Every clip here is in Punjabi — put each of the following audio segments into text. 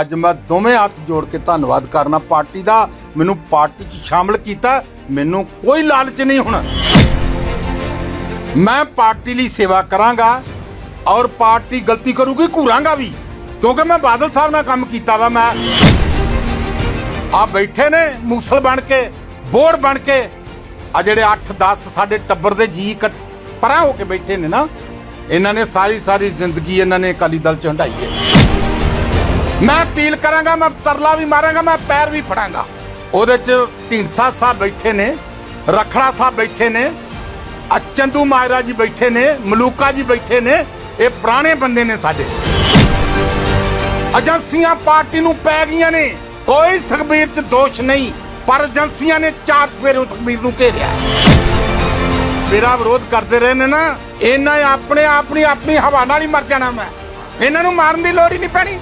ਅੱਜ ਮੈਂ ਦੋਵੇਂ ਹੱਥ ਜੋੜ ਕੇ ਧੰਨਵਾਦ ਕਰਨਾ। ਪਾਰਟੀ ਦਾ ਮੈਨੂੰ ਪਾਰਟੀ 'ਚ ਸ਼ਾਮਲ ਕੀਤਾ, ਮੈਨੂੰ ਕੋਈ ਲਾਲਚ ਨਹੀਂ ਹੁਣ। ਮੈਂ ਪਾਰਟੀ ਲਈ ਸੇਵਾ ਕਰਾਂਗਾ ਔਰ ਪਾਰਟੀ ਗਲਤੀ ਕਰੂਗੀ, ਘੂਰਾਂਗਾ ਵੀ, ਕਿਉਂਕਿ ਮੈਂ ਬਾਦਲ ਸਾਹਿਬ ਨਾਲ ਕੰਮ ਕੀਤਾ ਵਾ ਮੈਂ। ਆ ਬੈਠੇ ਨੇ ਮੂਸਲ ਬਣ ਕੇ, ਬੋੜ ਬਣ ਕੇ, ਆ ਜਿਹੜੇ 8 10 ਸਾਡੇ ਟੱਬਰ ਦੇ ਜੀ ਇਕੱਠ- ਪਰਾਂ ਹੋ ਕੇ ਬੈਠੇ ਨੇ ਨਾ, ਇਹਨਾਂ ਨੇ ਸਾਰੀ ਸਾਰੀ ਜ਼ਿੰਦਗੀ ਇਹਨਾਂ ਨੇ ਅਕਾਲੀ ਦਲ ਚ ਹੰਢਾਈ ਹੈ। ਮੈਂ ਅਪੀਲ ਕਰਾਂਗਾ, ਮੈਂ ਤਰਲਾ ਵੀ ਮਾਰਾਂਗਾ, ਮੈਂ ਪੈਰ ਵੀ ਫੜਾਂਗਾ। ਉਹਦੇ ਚ ਢੀਂਡਸਾ ਸਾਹਿਬ ਬੈਠੇ ਨੇ, ਰਖੜਾ ਸਾਹਿਬ ਬੈਠੇ ਨੇ ਆ ਚੰਦੂ ਮਾਇਰਾ ਜੀ ਬੈਠੇ ਨੇ, ਮਲੂਕਾ ਜੀ ਬੈਠੇ ਨੇ, ਇਹ ਪੁਰਾਣੇ ਬੰਦੇ ਨੇ ਸਾਡੇ। ਏਜੰਸੀਆਂ ਪਾਰਟੀ ਨੂੰ ਪੈ ਗਈਆਂ ਨੇ, ਕੋਈ ਸੁਖਬੀਰ ਚ ਦੋਸ਼ ਨਹੀਂ, ਪਰ ਏਜੰਸੀਆਂ ਨੇ ਚਾਰ ਫੇਰੇ ਸੁਖਬੀਰ ਨੂੰ ਘੇਰਿਆ। ਮੇਰਾ ਵਿਰੋਧ ਕਰਦੇ ਰਹੇ ਨੇ ਨਾ, ਇਹਨਾਂ ਆਪਣੇ ਆਪਣੀ ਆਪਣੀ ਹਵਾ ਨਾਲ ਹੀ ਮਰ ਜਾਣਾ ਮੈਂ। ਇਹਨਾਂ ਨੂੰ ਮਾਰਨ ਦੀ ਲੋੜ ਹੀ ਨਹੀਂ ਪੈਣੀ।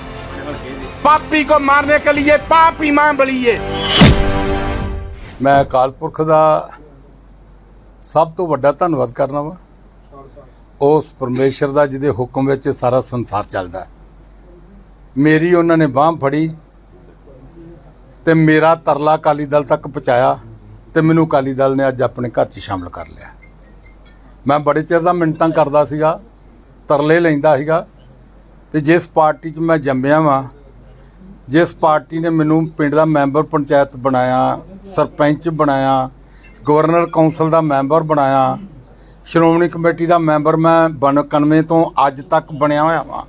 ਪਾਪੀ ਕੋ ਮਾਰਨੇ ਕੇ ਲਈ ਪਾਪੀ ਮਾਂ ਬਲੀਏ। ਮੈਂ ਅਕਾਲ ਪੁਰਖ ਦਾ ਸਭ ਤੋਂ ਵੱਡਾ ਧੰਨਵਾਦ ਕਰਨਾ ਵਾ। ਉਸ ਪਰਮੇਸ਼ਰ ਦਾ ਜਿਹਦੇ ਹੁਕਮ ਵਿੱਚ ਸਾਰਾ ਸੰਸਾਰ ਚੱਲਦਾ ਹੈ। ਮੇਰੀ ਉਹਨਾਂ ਨੇ ਬਾਹ ਫੜੀ ਤੇ ਮੇਰਾ ਤਰਲਾ ਅਕਾਲੀ ਦਲ ਤੱਕ ਪਹੁੰਚਾਇਆ ਤੇ ਮੈਨੂੰ ਅਕਾਲੀ ਦਲ ਨੇ ਅੱਜ ਆਪਣੇ ਘਰ 'ਚ ਸ਼ਾਮਲ ਕਰ ਲਿਆ। ਮੈਂ ਬੜੇ ਚਿਰ ਦਾ ਮਿੰਟਾਂ ਕਰਦਾ ਸੀਗਾ, ਤਰਲੇ ਲੈਂਦਾ ਸੀਗਾ ਤੇ ਜਿਸ ਪਾਰਟੀ 'ਚ ਮੈਂ ਜੰਮਿਆ ਵਾਂ ਜਿਸ ਪਾਰਟੀ ਨੇ ਮੈਨੂੰ ਪਿੰਡ ਦਾ ਮੈਂਬਰ ਪੰਚਾਇਤ ਬਣਾਇਆ, ਸਰਪੰਚ ਬਣਾਇਆ, ਗਵਰਨਰ ਕੌਂਸਲ ਦਾ ਮੈਂਬਰ ਬਣਾਇਆ, ਸ਼੍ਰੋਮਣੀ ਕਮੇਟੀ ਦਾ ਮੈਂਬਰ ਮੈਂ 91 ਤੋਂ ਅੱਜ ਤੱਕ ਬਣਿਆ ਹੋਇਆ ਵਾਂ।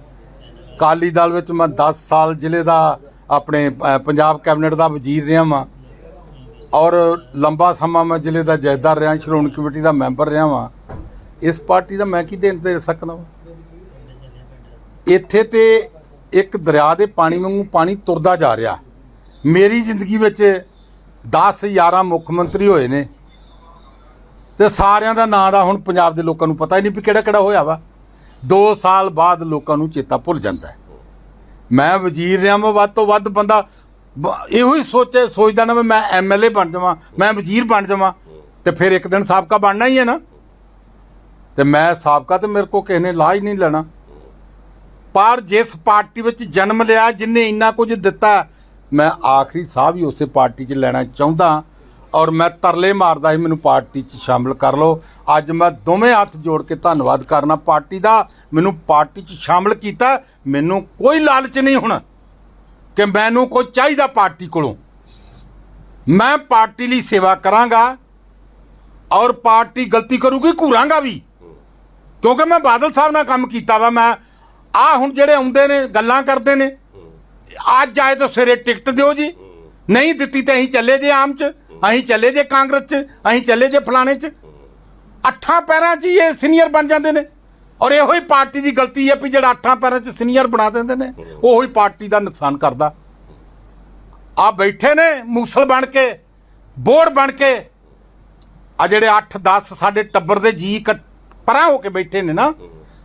ਕਾਲੀ ਦਲ ਵਿੱਚ ਮੈਂ 10 ਸਾਲ ਜ਼ਿਲ੍ਹੇ ਦਾ ਆਪਣੇ ਪੰਜਾਬ ਕੈਬਨਿਟ ਦਾ ਵਜ਼ੀਰ ਰਿਹਾ ਵਾਂ। ਔਰ ਲੰਬਾ ਸਮਾਂ ਮੈਂ ਜ਼ਿਲ੍ਹੇ ਦਾ ਜਥੇਦਾਰ ਰਿਹਾ, ਸ਼੍ਰੋਮਣੀ ਕਮੇਟੀ ਦਾ ਮੈਂਬਰ ਰਿਹਾ ਵਾਂ। ਇਸ ਪਾਰਟੀ ਦਾ ਮੈਂ ਕੀ ਦੇਣ ਦੇ ਸਕਦਾ ਵਾਂ? ਇੱਥੇ ਤੇ ਇੱਕ ਦਰਿਆ ਦੇ ਪਾਣੀ ਵਾਂਗੂ ਪਾਣੀ ਤੁਰਦਾ ਜਾ ਰਿਹਾ। ਮੇਰੀ ਜ਼ਿੰਦਗੀ ਵਿੱਚ 10 11 ਮੁੱਖ ਮੰਤਰੀ ਹੋਏ ਨੇ। ਤੇ ਸਾਰਿਆਂ ਦਾ ਨਾਂ ਦਾ ਹੁਣ ਪੰਜਾਬ ਦੇ ਲੋਕਾਂ ਨੂੰ ਪਤਾ ਹੀ ਨਹੀਂ ਵੀ ਕਿਹੜਾ ਕਿਹੜਾ ਹੋਇਆ ਵਾ। 2 ਸਾਲ ਬਾਅਦ ਲੋਕਾਂ ਨੂੰ ਚੇਤਾ ਭੁੱਲ ਜਾਂਦਾ ਹੈ। ਮੈਂ ਵਜ਼ੀਰ ਰਿਹਾ ਮੈਂ ਵੱਧ ਤੋਂ ਵੱਧ ਬੰਦਾ ਇਹੋ ਹੀ ਸੋਚੇ, ਸੋਚਦਾ ਨਾ ਵੀ ਮੈਂ ਐਮਐਲਏ ਬਣ ਜਾਵਾਂ, ਮੈਂ ਵਜ਼ੀਰ ਬਣ ਜਾਵਾਂ, ਤੇ ਫਿਰ ਇੱਕ ਦਿਨ ਸਾਬਕਾ ਬਣਨਾ ਹੀ ਹੈ ਨਾ। ਤੇ ਮੈਂ ਸਾਬਕਾ ਤੇ ਮੇਰੇ ਕੋ ਕਿਸੇ ਨੇ ਲਾ ਹੀ ਨਹੀਂ ਲੈਣਾ। ਪਰ ਜਿਸ ਪਾਰਟੀ ਵਿੱਚ ਜਨਮ ਲਿਆ, ਜਿਨੇ ਇੰਨਾ ਕੁਝ ਦਿੱਤਾ, ਮੈਂ ਆਖਰੀ ਸਾਹ ਵੀ ਉਸੇ ਪਾਰਟੀ 'ਚ ਲੈਣਾ ਚਾਹੁੰਦਾ ਔਰ ਮੈਂ ਤਰਲੇ ਮਾਰਦਾ ਸੀ ਮੈਨੂੰ ਪਾਰਟੀ 'ਚ ਸ਼ਾਮਲ ਕਰ ਲਓ। ਅੱਜ ਮੈਂ ਦੋਵੇਂ ਹੱਥ ਜੋੜ ਕੇ ਧੰਨਵਾਦ ਕਰਨਾ ਪਾਰਟੀ ਦਾ। ਮੈਨੂੰ ਪਾਰਟੀ 'ਚ ਸ਼ਾਮਲ ਕੀਤਾ, ਮੈਨੂੰ ਕੋਈ ਲਾਲਚ ਨਹੀਂ ਹੁਣ ਕਿ ਮੈਨੂੰ ਕੋਈ ਚਾਹੀਦਾ ਪਾਰਟੀ ਕੋਲੋਂ। ਮੈਂ ਪਾਰਟੀ ਲਈ ਸੇਵਾ ਕਰਾਂਗਾ ਔਰ ਪਾਰਟੀ ਗਲਤੀ ਕਰੂਗੀ, ਘੂਰਾਂਗਾ ਵੀ। ਕਿਉਂਕਿ ਮੈਂ ਬਾਦਲ ਸਾਹਿਬ ਨਾਲ ਕੰਮ ਕੀਤਾ ਵਾ, ਮੈਂ ਆ ਹੁਣ ਜਿਹੜੇ ਆਉਂਦੇ ਨੇ, ਗੱਲਾਂ ਕਰਦੇ ਨੇ। ਅੱਜ ਆਏ ਤਾਂ ਸਵੇਰੇ ਟਿਕਟ ਦਿਓ ਜੀ। ਨਹੀਂ ਦਿੱਤੀ ਤਾਂ ਅਸੀਂ ਚੱਲੇ ਜੇ ਆਮ ਚ, ਅਸੀਂ ਚੱਲੇ ਜੇ ਕਾਂਗਰਸ ਚ, ਅਸੀਂ ਚੱਲੇ ਜੇ ਫਲਾਣੇ ਚ। ਅੱਠਾਂ ਪੈਰਾਂ 'ਚ ਹੀ ਇਹ ਸੀਨੀਅਰ ਬਣ ਜਾਂਦੇ ਨੇ। ਔਰ ਇਹੋ ਹੀ ਪਾਰਟੀ ਦੀ ਗਲਤੀ ਹੈ ਵੀ ਜਿਹੜਾ ਅੱਠਾਂ ਪੈਰਾਂ 'ਚ ਸੀਨੀਅਰ ਬਣਾ ਦਿੰਦੇ ਨੇ, ਉਹੋ ਹੀ ਪਾਰਟੀ ਦਾ ਨੁਕਸਾਨ ਕਰਦਾ। ਆ ਬੈਠੇ ਨੇ ਮੂਸਲ ਬਣ ਕੇ, ਬੋੜ ਬਣ ਕੇ। ਆ ਜਿਹੜੇ 8 10 ਸਾਡੇ ਟੱਬਰ ਦੇ ਜੀ ਇਕੱਠ- ਪਰਾਂ ਹੋ ਕੇ ਬੈਠੇ ਨੇ ਨਾ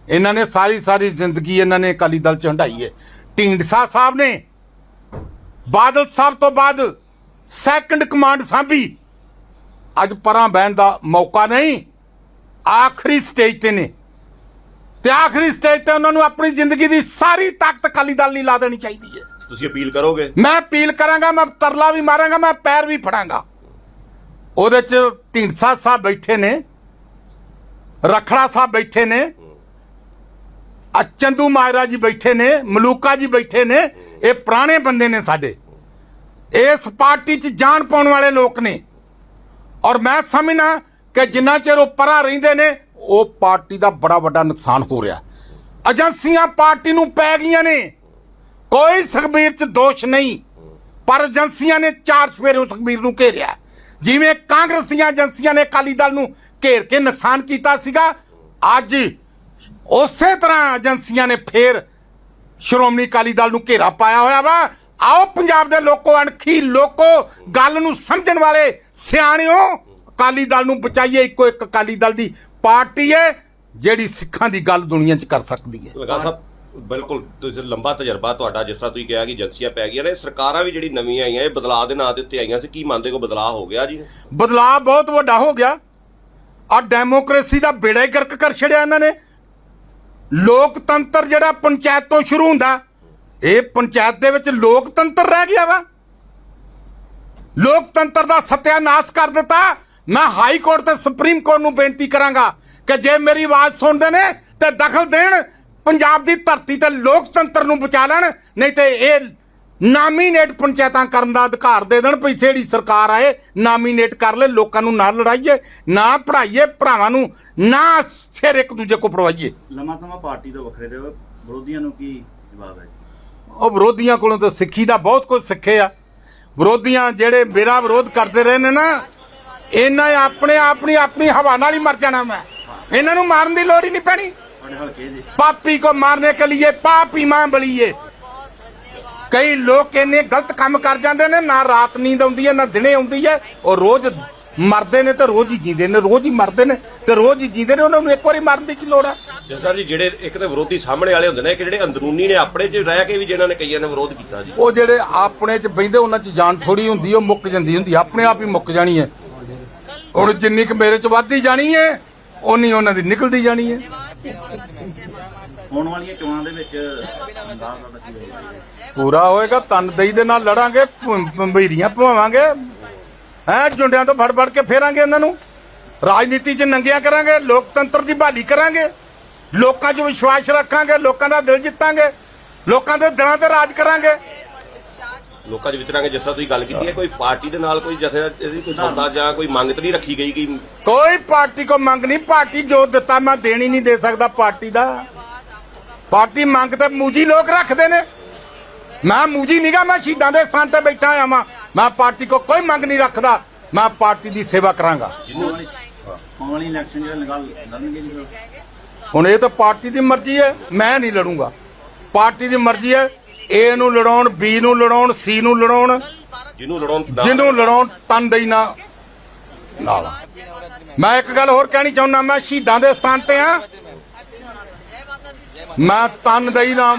ਇਹਨਾਂ ਨੇ ਸਾਰੀ ਸਾਰੀ ਜ਼ਿੰਦਗੀ ਇਹਨਾਂ ਨੇ ਅਕਾਲੀ ਦਲ ਚ ਹੰਢਾਈ ਹੈ। ਢੀਂਡਸਾ ਸਾਹਿਬ ਨੇ ਬਾਦਲ ਸਾਹਿਬ ਤੋਂ ਬਾਅਦ ਸੈਕੰਡ ਕਮਾਂਡ ਸਾਂਭੀ। ਅੱਜ ਪਰਾਂ ਬਹਿਣ ਦਾ ਮੌਕਾ ਨਹੀਂ ਆਖਰੀ ਸਟੇਜ ਤੇ ਨੇ। ਤੇ ਆਖਰੀ ਸਟੇਜ ਤੇ ਉਹਨਾਂ ਨੂੰ ਆਪਣੀ ਜ਼ਿੰਦਗੀ ਦੀ ਸਾਰੀ ਤਾਕਤ ਅਕਾਲੀ ਦਲ ਲਈ ਲਾ ਦੇਣੀ ਚਾਹੀਦੀ ਹੈ। ਤੁਸੀਂ ਅਪੀਲ ਕਰੋਗੇ? ਮੈਂ ਅਪੀਲ ਕਰਾਂਗਾ ਮੈਂ ਤਰਲਾ ਵੀ ਮਾਰਾਂਗਾ ਮੈਂ ਪੈਰ ਵੀ ਫੜਾਂਗਾ। ਉਹਦੇ ਚ ਢੀਂਡਸਾ ਸਾਹਿਬ ਬੈਠੇ ਨੇ ਰਖੜਾ ਸਾਹਿਬ ਬੈਠੇ ਨੇ ਆ ਚੰਦੂ ਮਾਇਰਾ ਜੀ ਬੈਠੇ ਨੇ, ਮਲੂਕਾ ਜੀ ਬੈਠੇ ਨੇ, ਇਹ ਪੁਰਾਣੇ ਬੰਦੇ ਨੇ ਸਾਡੇ। ਇਸ ਪਾਰਟੀ 'ਚ ਜਾਣ ਪਾਉਣ ਵਾਲੇ ਲੋਕ ਨੇ। ਔਰ ਮੈਂ ਸਮਝਣਾ ਕਿ ਜਿੰਨਾ ਚਿਰ ਉਹ ਪਰਾਂ ਰਹਿੰਦੇ ਨੇ, ਉਹ ਪਾਰਟੀ ਦਾ ਬੜਾ ਵੱਡਾ ਨੁਕਸਾਨ ਹੋ ਰਿਹਾ। ਏਜੰਸੀਆਂ ਪਾਰਟੀ ਨੂੰ ਪੈ ਗਈਆਂ ਨੇ। ਕੋਈ ਸੁਖਬੀਰ ਚ ਦੋਸ਼ ਨਹੀਂ। ਪਰ ਏਜੰਸੀਆਂ ਨੇ ਚਾਰ ਸਵੇਰੇ ਸੁਖਬੀਰ ਨੂੰ ਘੇਰਿਆ। ਜਿਵੇਂ ਕਾਂਗਰਸ ਦੀਆਂ ਏਜੰਸੀਆਂ ਨੇ ਅਕਾਲੀ ਦਲ ਨੂੰ ਘੇਰ ਕੇ ਨੁਕਸਾਨ ਕੀਤਾ ਸੀਗਾ, ਅੱਜ ਉਸੇ ਤਰ੍ਹਾਂ ਏਜੰਸੀਆਂ ਨੇ ਫੇਰ ਸ਼੍ਰੋਮਣੀ ਅਕਾਲੀ ਦਲ ਨੂੰ ਘੇਰਾ ਪਾਇਆ ਹੋਇਆ ਵਾ। ਆਓ ਪੰਜਾਬ ਦੇ ਲੋਕੋ ਅਣਖੀ ਲੋਕੋ ਗੱਲ ਨੂੰ ਸਮਝਣ ਵਾਲੇ ਸਿਆਣਿਓ ਅਕਾਲੀ ਦਲ ਨੂੰ ਬਚਾਈਏ ਇੱਕੋ ਇੱਕ ਅਕਾਲੀ ਦਲ ਦੀ ਪਾਰਟੀ ਹੈ ਜਿਹੜੀ ਸਿੱਖਾਂ ਦੀ ਗੱਲ ਦੁਨੀਆ 'ਚ ਕਰ ਸਕਦੀ ਹੈ ਲਗਾ ਸਾਹਿਬ ਬਿਲਕੁਲ ਤੁਸੀਂ ਲੰਬਾ ਤਜਰਬਾ ਤੁਹਾਡਾ ਜਿਸ ਤਰ੍ਹਾਂ ਤੁਸੀਂ ਕਿਹਾ ਕਿ ਏਜੰਸੀਆਂ ਪੈ ਗਈਆਂ ਨੇ ਸਰਕਾਰਾਂ ਵੀ ਜਿਹੜੀ ਨਵੀਆਂ ਆਈਆਂ ਇਹ ਬਦਲਾਅ ਦੇ ਨਾਂ ਦੇ ਉੱਤੇ ਆਈਆਂ ਸੀ ਕੀ ਮੰਨਦੇ ਕੋ ਬਦਲਾਅ ਹੋ ਗਿਆ ਜੀ? ਬਦਲਾਅ ਬਹੁਤ ਵੱਡਾ ਹੋ ਗਿਆ। ਆ ਡੈਮੋਕ੍ਰੇਸੀ ਦਾ ਬੇੜਾ ਹੀ ਗਰਕ ਕਰ ਛੜਿਆ ਇਹਨਾਂ ਨੇ। ਲੋਕਤੰਤਰ ਜਿਹੜਾ ਪੰਚਾਇਤ ਤੋਂ ਸ਼ੁਰੂ ਹੁੰਦਾ, ਇਹ ਪੰਚਾਇਤ ਦੇ ਵਿੱਚ ਲੋਕਤੰਤਰ ਰਹਿ ਗਿਆ ਵਾ। ਲੋਕਤੰਤਰ ਦਾ ਸਤਿਆਨਾਸ਼ ਕਰ ਦਿੱਤਾ। ਮੈਂ ਹਾਈ ਕੋਰਟ ਤੇ ਸੁਪਰੀਮ ਕੋਰਟ ਨੂੰ ਬੇਨਤੀ ਕਰਾਂਗਾ ਕਿ ਜੇ ਮੇਰੀ ਆਵਾਜ਼ ਸੁਣਦੇ ਨੇ ਤੇ ਦਖਲ ਦੇਣ, ਪੰਜਾਬ ਦੀ ਧਰਤੀ ਤੇ ਲੋਕਤੰਤਰ ਨੂੰ ਬਚਾ ਲੈਣ, ਨਹੀਂ ਤੇ ਇਹ ਨਾਮੀਨੇਟ ਪੰਚਾਇਤਾਂ ਕਰਨ ਦਾ ਅਧਿਕਾਰ ਦੇ ਦੇਣ ਪਿੱਛੇ ਜਿਹੜੀ ਸਰਕਾਰ ਆਏ ਨਾਮੀਨੇਟ ਕਰ ਲੈ ਲੋਕਾਂ ਨੂੰ ਨਾ ਲੜਾਈਏ ਨਾ ਪੜਾਈਏ ਭਰਾਵਾਂ ਨੂੰ ਨਾ ਸਿਰ ਇੱਕ ਦੂਜੇ ਕੋ ਪੜਵਾਈਏ ਲੰਮਾ ਸਮਾਂ ਪਾਰਟੀ ਤੋਂ ਵੱਖਰੇ ਦੇ ਵਿਰੋਧੀਆਂ ਨੂੰ ਕੀ ਜਵਾਬ ਹੈ? ਉਹ ਵਿਰੋਧੀਆਂ ਕੋਲੋਂ ਤਾਂ ਸਿੱਖੀ ਦਾ ਬਹੁਤ ਕੁਝ ਸਿੱਖੇ ਆ। ਵਿਰੋਧੀਆਂ ਜਿਹੜੇ ਮੇਰਾ ਵਿਰੋਧ ਕਰਦੇ ਰਹੇ ਨੇ ਨਾ ਇਹਨਾਂ ਆਪਣੇ ਆਪਣੀ ਆਪਣੀ ਹਵਾ ਨਾਲ ਹੀ ਮਰ ਜਾਣਾ ਮੈਂ। ਇਹਨਾਂ ਨੂੰ ਮਾਰਨ ਦੀ ਲੋੜ ਹੀ ਨਹੀਂ ਪੈਣੀ। ਪਾਪੀ ਕੋ ਮਾਰਨੇ ਕੇ ਲਈ ਪਾਪੀ ਮਾਂ ਬਲੀਏ। ਕਈ ਲੋਕ ਇੰਨੇ ਗਲਤ ਕੰਮ ਕਰ ਜਾਂਦੇ ਨੇ ਨਾ ਰਾਤ ਨੀਂਦ ਆਉਂਦੀ ਹੈ ਨਾ ਦਿਨੇ ਆਉਂਦੀ ਹੈ ਉਹ ਰੋਜ਼ ਮਰਦੇ ਨੇ ਤੇ ਰੋਜ਼ ਹੀ ਜੀਂਦੇ ਨੇ ਰੋਜ਼ ਹੀ ਮਰਦੇ ਨੇ ਤੇ ਰੋਜ਼ ਹੀ ਜੀਂਦੇ ਨੇ ਉਹਨਾਂ ਨੂੰ ਇੱਕ ਵਾਰੀ ਮਰਨ ਦੀ ਕੀ ਲੋੜ ਹੈ ਜਸਦਾਰ ਜੀ ਜਿਹੜੇ ਇੱਕ ਤਾਂ ਵਿਰੋਧੀ ਸਾਹਮਣੇ ਵਾਲੇ ਹੁੰਦੇ ਨੇ ਇੱਕ ਜਿਹੜੇ ਅੰਦਰੂਨੀ ਨੇ ਆਪਣੇ 'ਚ ਰਹਿ ਕੇ ਵੀ ਜਿਨ੍ਹਾਂ ਨੇ ਕਈਆਂ ਨੇ ਵਿਰੋਧ ਕੀਤਾ ਜੀ ਉਹ ਜਿਹੜੇ ਆਪਣੇ ਚ ਬੈਂਦੇ ਉਹਨਾਂ ਚ ਜਾਨ ਥੋੜੀ ਹੁੰਦੀ ਉਹ ਮੁੱਕ ਜਾਂਦੀ ਹੁੰਦੀ ਆਪਣੇ ਆਪ ਹੀ ਮੁੱਕ ਜਾਣੀ ਹੈ। ਹੁਣ ਜਿੰਨੀ ਕੁ ਮੇਰੇ ਚ ਵੱਧਦੀ ਜਾਣੀ ਹੈ ਉਨੀ ਉਹਨਾਂ ਦੀ ਨਿਕਲਦੀ ਜਾਣੀ ਹੈ। ਹੋਣ ਵਾਲੀਆਂ ਚੋਣਾਂ ਦੇ ਵਿੱਚ ਅੰਦਾਜ਼ ਦਾ ਕੀ ਹੋਏਗਾ ਪੂਰਾ ਹੋਏਗਾ ਤਨਦੇਹੀ ਦੇ ਨਾਲ ਲੜਾਂਗੇ ਭੰਬੀਰੀਆਂ ਪਵਾਵਾਂਗੇ ਹੈ ਜੁੰਡਿਆਂ ਤੋਂ ਫੜ ਫੜ ਕੇ ਫੇਰਾਂਗੇ ਇਹਨਾਂ ਨੂੰ। ਰਾਜਨੀਤੀ 'ਚ ਨੰਗਿਆ ਕਰਾਂਗੇ ਲੋਕਤੰਤਰ ਦੀ ਬਹਾਲੀ ਕਰਾਂਗੇ। ਲੋਕਾਂ 'ਚ ਵਿਸ਼ਵਾਸ ਰੱਖਾਂਗੇ ਲੋਕਾਂ ਦਾ ਦਿਲ ਜਿੱਤਾਂਗੇ। ਲੋਕਾਂ ਦੇ ਦਿਲਾਂ ਤੇ ਰਾਜ ਕਰਾਂਗੇ। ਲੋਕਾਂ 'ਚ ਵਿਚਰਾਂਗੇ ਜਿਸ ਤਰ੍ਹਾਂ ਤੁਸੀਂ ਗੱਲ ਕੀਤੀ ਹੈ ਕੋਈ ਪਾਰਟੀ ਦੇ ਨਾਲ ਕੋਈ ਜਥੇ ਇਹਦੀ ਕੋਈ ਸੌਦਾ ਜਾਂ ਕੋਈ ਮੰਗ ਤਾਂ ਨਹੀਂ ਰੱਖੀ ਗਈ ਕਿ ਕੋਈ ਪਾਰਟੀ ਕੋ ਮੰਗ ਨਹੀਂ ਪਾਰਟੀ ਜੋ ਦਿੱਤਾ ਮੈਂ ਦੇਣੀ ਨਹੀਂ ਦੇ ਸਕਦਾ ਪਾਰਟੀ ਦਾ। ਪਾਰਟੀ ਮੰਗ ਤੇ ਮੂਜੀ ਲੋਕ ਰੱਖਦੇ ਨੇ। ਮੈਂ ਮੂਜੀ ਨਹੀਂਗਾ ਮੈਂ ਸ਼ਹੀਦਾਂ ਦੇ ਸਥਾਨ ਤੇ ਬੈਠਾ ਆ ਮੈਂ ਮੈਂ ਪਾਰਟੀ ਕੋ ਕੋਈ ਮੰਗ ਨਹੀਂ ਰੱਖਦਾ। ਮੈਂ ਪਾਰਟੀ ਦੀ ਸੇਵਾ ਕਰਾਂਗਾ। ਹੋਣ ਇਲੈਕਸ਼ਨ ਜਿਹੜਾ ਲੜਨਗੇ ਇਹ ਤਾਂ ਪਾਰਟੀ ਦੀ ਮਰਜ਼ੀ ਹੈ ਮੈਂ ਨਹੀਂ ਲੜੂੰਗਾ। ਪਾਰਟੀ ਦੀ ਮਰਜ਼ੀ ਹੈ ਏ ਨੂੰ ਲੜਾਉਣ ਬੀ ਨੂੰ ਲੜਾਉਣ ਸੀ ਨੂੰ ਲੜਾਉਣ। ਜਿਹਨੂੰ ਲੜਾਉਣ ਜਿਹਨੂੰ ਲੜਾਉਣ ਤਨਦੇਹੀ ਨਾ। ਨਾਲ ਮੈਂ ਇੱਕ ਗੱਲ ਹੋਰ ਕਹਿਣੀ ਚਾਹੁੰਦਾ ਮੈਂ ਸ਼ਹੀਦਾਂ ਦੇ ਸਥਾਨ ਤੇ ਆ। ਮੈਂ ਤਨਦੇਹੀ ਨਾਲ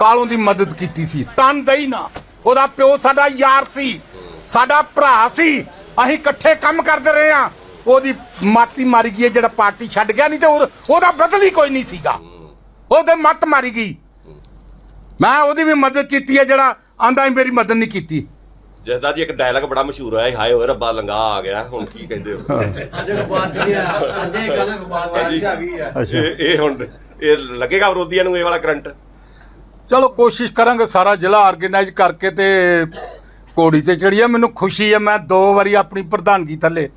ਕਾਲੋਂ ਦੀ ਮਦਦ ਕੀਤੀ ਸੀ ਤਨਦੇਹੀ ਨਾਲ। ਉਹਦਾ ਪਿਓ ਸਾਡਾ ਯਾਰ ਸੀ ਸਾਡਾ ਭਰਾ ਸੀ ਅਸੀਂ ਇਕੱਠੇ ਕੰਮ ਕਰਦੇ ਰਹੇ ਆ ਉਹਦੀ ਮਾਤੀ ਮਾਰੀ ਗਈ ਜਿਹੜਾ ਪਾਰਟੀ ਛੱਡ ਗਿਆ ਨਹੀਂ ਤੇ ਉਹ- ਉਹਦਾ ਬਦਲ ਹੀ ਕੋਈ ਨਹੀਂ ਸੀਗਾ। ਉਹਦੇ ਮੱਤ ਮਾਰੀ ਗਈ। ਮੈਂ ਉਹਦੀ ਵੀ ਮਦਦ ਕੀਤੀ ਹੈ ਜਿਹੜਾ ਆਂਦਾ ਮੇਰੀ ਮਦਦ ਨਹੀਂ ਕੀਤੀ। ਜਸਦਾਰ ਜੀ ਇੱਕ ਡਾਇਲੌਗ ਬੜਾ ਮਸ਼ਹੂਰ ਹੋਇਆ ਹਾਏ ਓਏ ਰੱਬਾ ਲੰਗਾ ਆ ਗਿਆ। ਹੁਣ ਕੀ ਕਹਿੰਦੇ ਹੋ? ਅੱਜ ਅਖਬਾਰ ਚ ਵੀ ਆਇਆ ਅੱਜ ਇਹ ਗੱਲ ਅਖਬਾਰ ਚ ਹਾਂਜੀ। ਇਹ ਇਹ ਹੁਣ ਇਹ ਲੱਗੇਗਾ ਵਿਰੋਧੀਆਂ ਨੂੰ ਇਹ ਵਾਲਾ ਕਰੰਟ? ਚਲੋ, ਕੋਸ਼ਿਸ਼ ਕਰਾਂਗੇ ਸਾਰਾ ਜ਼ਿਲ੍ਹਾ ਆਰਗੇਨਾਈਜ਼ ਕਰਕੇ ਤੇ ਕੋੜੀ ਤੇ ਚੜੀਏ ਮੈਨੂੰ ਖੁਸ਼ੀ ਹੈ, ਮੈਂ ਦੋ ਵਾਰੀ ਆਪਣੀ ਪ੍ਰਧਾਨਗੀ ਥੱਲੇ